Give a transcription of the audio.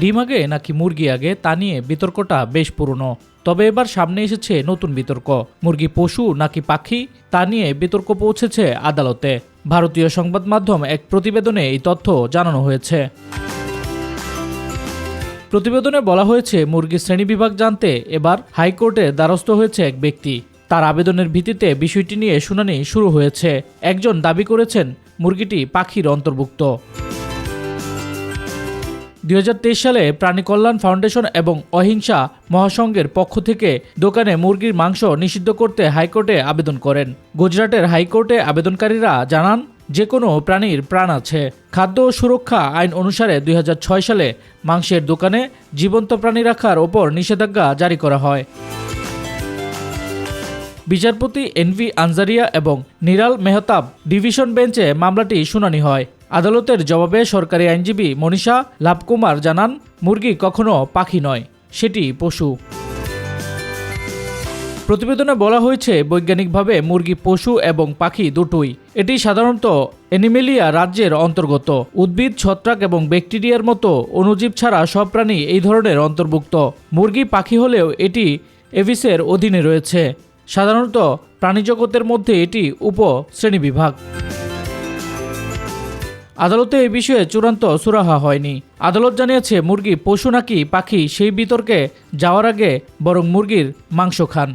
ডিম আগে নাকি মুরগি আগে তা নিয়ে বিতর্কটা বেশ পুরনো। তবে এবার সামনে এসেছে নতুন বিতর্ক। মুরগি পশু নাকি পাখি তা নিয়ে বিতর্ক পৌঁছেছে আদালতে। ভারতীয় সংবাদ মাধ্যম এক প্রতিবেদনে এই তথ্য জানানো হয়েছে। প্রতিবেদনে বলা হয়েছে মুরগির শ্রেণীবিভাগ জানতে এবার হাইকোর্টে দ্বারস্থ হয়েছে এক ব্যক্তি। তার আবেদনের ভিত্তিতে বিষয়টি নিয়ে শুনানি শুরু হয়েছে। একজন দাবি করেছেন, মুরগিটি পাখির অন্তর্ভুক্ত। দুই হাজার তেইশ সালে প্রাণী কল্যাণ ফাউন্ডেশন এবং অহিংসা মহাসংঘের পক্ষ থেকে দোকানে মুরগির মাংস নিষিদ্ধ করতে হাইকোর্টে আবেদন করেন। গুজরাটের হাইকোর্টে আবেদনকারীরা জানান যে কোনো প্রাণীর প্রাণ আছে। খাদ্য সুরক্ষা আইন অনুসারে দুই হাজার ছয় সালে মাংসের দোকানে জীবন্ত প্রাণী রাখার ওপর নিষেধাজ্ঞা জারি করা হয়। বিচারপতি এনভি আনজারিয়া এবং নিরাল মেহতাব ডিভিশন বেঞ্চে মামলাটি শুনানি হয়। আদালতের জবাবে সরকারি আইনজীবী মনীষা লাভকুমার জানান, মুরগি কখনো পাখি নয়, সেটি পশু। প্রতিবেদনে বলা হয়েছে, বৈজ্ঞানিকভাবে মুরগি পশু এবং পাখি দুটোই। এটি সাধারণত অ্যানিমেলিয়া রাজ্যের অন্তর্গত। উদ্ভিদ, ছত্রাক এবং ব্যাকটেরিয়ার মতো অণুজীব ছাড়া সব প্রাণী এই ধরনের অন্তর্ভুক্ত। মুরগি পাখি হলেও এটি এভিসের অধীনে রয়েছে। সাধারণত প্রাণীজগতের মধ্যে এটি উপ শ্রেণীবিভাগ আদালতে এই বিষয়ে চূড়ান্ত সুরাহা হয়নি। আদালত জানিয়েছে, মুরগি পশু নাকি পাখি সেই বিতর্কে যাওয়ার আগে বরং মুরগির মাংস খান।